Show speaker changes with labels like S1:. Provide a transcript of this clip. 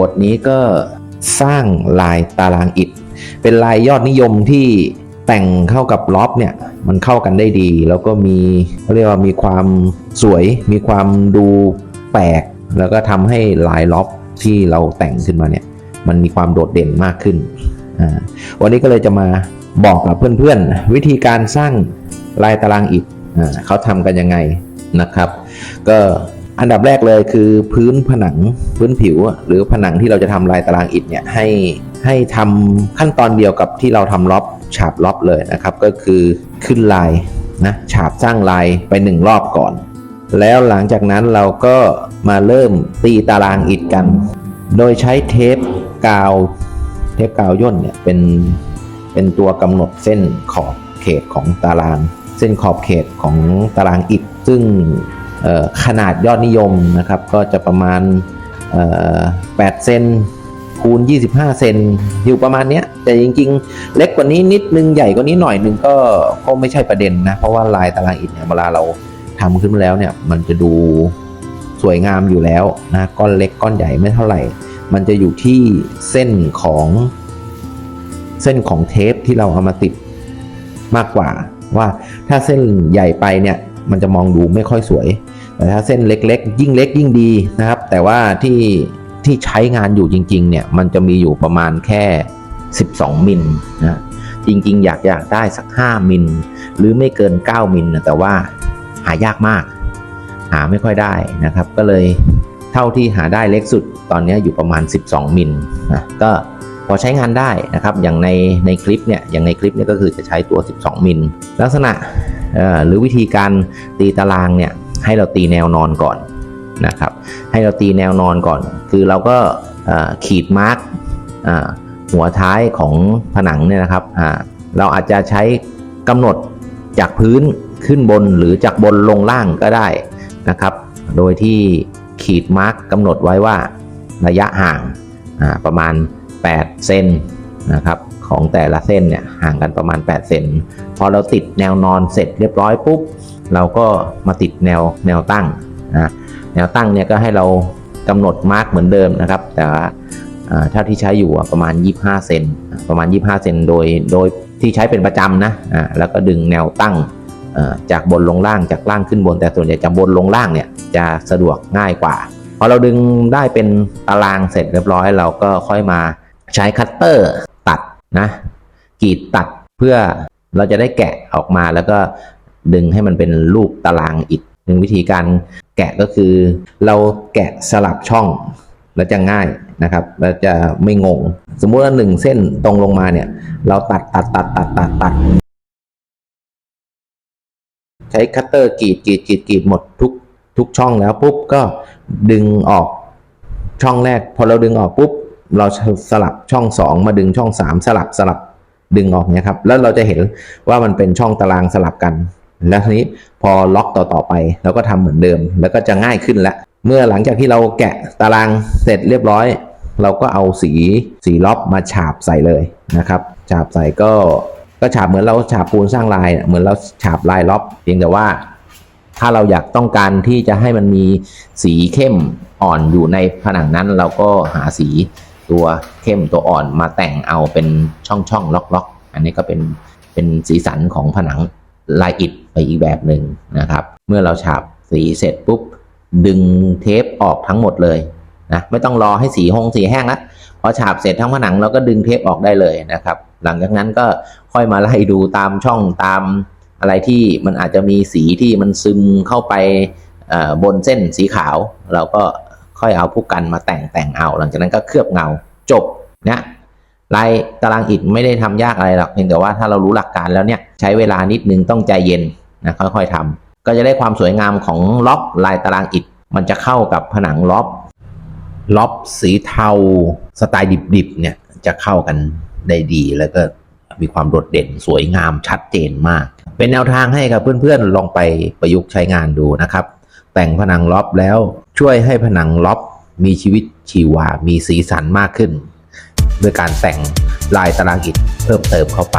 S1: บทนี้ก็สร้างลายตารางอิฐ เป็นลายยอดนิยมที่แต่งเข้ากับล็อบเนี่ยมันเข้ากันได้ดี แล้วก็มีเขาเรียกว่ามีความสวย มีความดูแปลก แล้วก็ทำให้ลายล็อบที่เราแต่งขึ้นมาเนี่ยมันมีความโดดเด่นมากขึ้น วันนี้ก็เลยจะมาบอกกับเพื่อนๆ วิธีการสร้างลายตารางอิฐเขาทำกันยังไงนะครับ ก็ อันดับแรกเลยคือพื้นผนังพื้นผิว หรือผนังที่เราจะทำลายตารางอิฐเนี่ยให้ให้ทำขั้นตอนเดียวกับที่เราทำล็อบฉาบล็อบเลยนะครับ ก็คือขึ้นลายนะฉาบสร้างลายไปหนึ่งรอบก่อน แล้วหลังจากนั้นเราก็มาเริ่มตีตารางอิฐกัน โดยใช้เทปกาวเทปกาวย่นเนี่ยเป็นเป็นตัวกำหนดเส้นขอบเขตของตาราง เส้นขอบเขตของตารางอิฐซึ่ง ขนาดยอดนิยมนะครับก็จะประมาณ8เซนคูณ 25 เซนอยู่ประมาณเนี้ยแต่จริงๆ เล็กกว่านี้นิดนึงใหญ่กว่านี้หน่อยนึงก็ก็ไม่ใช่ประเด็นนะ เพราะว่าลายตารางอิฐเนี่ยเวลาเราทำขึ้นมาแล้วเนี่ยมันจะดูสวยงามอยู่แล้วนะก้อนเล็กก้อนใหญ่ไม่เท่าไหร่ มันจะอยู่ที่เส้นของเส้นของเทปที่เราเอามาติดมากกว่า ว่าถ้าเส้นใหญ่ไปเนี่ยมันจะมองดูไม่ค่อยสวย แต่ถ้าเส้นเล็กๆ ยิ่งเล็กยิ่งดีนะครับ แต่ว่าที่ที่ใช้งานอยู่จริงๆเนี่ยมันจะมีอยู่ประมาณแค่ 12 มิลนะจริงๆ อยากอยากได้สัก 5 มิลหรือไม่เกิน 9 มิลนะแต่ว่าหายากมาก หาไม่ค่อยได้นะครับ ก็เลยเท่าที่หาได้เล็กสุดตอนนี้อยู่ประมาณ 12 มิลนะก็พอใช้งานได้นะครับ อย่างในในคลิปเนี่ยอย่างในคลิปเนี่ยก็คือจะใช้ตัว 12 มิลลักษณะหรือวิธีการตีตารางเนี่ย ให้เราตีแนวนอนก่อนนะครับให้เราตีแนวนอนก่อน คือเราก็ขีดมาร์กหัวท้ายของผนังเนี่ยนะครับเราอาจจะใช้กำหนดจากพื้นขึ้นบนหรือจากบนลงล่างก็ได้นะครับ โดยที่ขีดมาร์กกำหนดไว้ว่าระยะห่างประมาณ 8 เซนนะครับของแต่ละเส้นเนี่ยห่างกันประมาณ 8 เซนพอเราติดแนวนอนเสร็จเรียบร้อยปุ๊บ เราก็มาติดแนวแนวตั้งนะแนวตั้งเนี่ยก็ให้เรากำหนดมาร์กเหมือนเดิมนะครับ แต่ว่าอ่าเท่าที่ใช้อยู่ประมาณ 25 เซนประมาณ 25 เซนโดยโดยที่ใช้เป็นประจำนะอ่าแล้วก็ดึงแนวตั้งจากบนลงล่างจากล่างขึ้นบน แต่ส่วนใหญ่จากบนลงล่างเนี่ยจะสะดวกง่ายกว่าพอเราดึงได้เป็นตารางเสร็จเรียบร้อย เราก็ค่อยมาใช้คัตเตอร์ตัดนะกรีดตัดเพื่อเราจะได้แกะออกมาแล้วก็ ดึงให้มันเป็นรูปตารางอิฐหนึ่งวิธีการแกะก็คือ เราแกะสลับช่องแล้วจะง่ายนะครับแล้วจะไม่งง สมมุติว่าหนึ่งเส้นตรงลงมาเนี่ย เราตัดตัดตัดตัดตัดตัดใช้คัตเตอร์กรีดกรีดกรีดกรีดหมดทุกทุกช่องแล้วปุ๊บก็ดึงออกช่องแรก พอเราดึงออกปุ๊บ เราสลับช่องสองมาดึงช่องสามสลับสลับดึงออกเนี่ยครับ แล้วเราจะเห็นว่ามันเป็นช่องตารางสลับกัน แล้วทีนี้พอล็อกต่อต่อไปเราก็ทำเหมือนเดิม แล้วก็จะง่ายขึ้นล้วเมื่อหลังจากที่เราแกะตารางเสร็จเรียบร้อย เราก็เอาสีสีล็อบมาฉาบใส่เลยนะครับฉาบใส่ก็ก็ฉาบเหมือนเราฉาบปูนสร้างลายเหมือนเราฉาบลายล็อบเพียงแต่ว่า ถ้าเราอยากต้องการที่จะให้มันมีสีเข้มอ่อนอยู่ในผนังนั้น เราก็หาสีตัวเข้มตัวอ่อนมาแต่งเอาเป็นช่องช่องล็อกล็อกอันนี้ก็เป็นเป็นสีสันของผนัง ลายอิฐไปอีกแบบหนึ่งนะครับ เมื่อเราฉาบสีเสร็จปุ๊บ ดึงเทปออกทั้งหมดเลยนะไม่ต้องรอให้สีหงสีแห้งละพอฉาบเสร็จทั้งผนังเราก็ดึงเทปออกได้เลยนะครับ หลังจากนั้นก็ค่อยมาไล่ดูตามช่องตามอะไรที่มันอาจจะมีสีที่มันซึมเข้าไปบนเส้นสีขาว เราก็ค่อยเอาผู้กันมาแต่งแต่งเอา หลังจากนั้นก็เคลือบเงาจบนะ ลายตารางอิฐไม่ได้ทำยากอะไรหรอกเพียงแต่ว่าถ้าเรารู้หลักการแล้วเนี่ยใช้เวลานิดนึงต้องใจเย็นนะค่อยๆทำก็จะได้ความสวยงามของล็อบลายตารางอิฐ มันจะเข้ากับผนังล็อบล็อบสีเทาสไตล์ดิบๆเนี่ยจะเข้ากันได้ดีแล้วก็มีความโดดเด่นสวยงามชัดเจนมาก เป็นแนวทางให้กับเพื่อนๆลองไปประยุกต์ใช้งานดูนะครับ แต่งผนังล็อบแล้วช่วยให้ผนังล็อบมีชีวิตชีวา มีสีสันมากขึ้น ด้วยการแต่งลายตารางอิฐเพิ่มเติมเข้าไป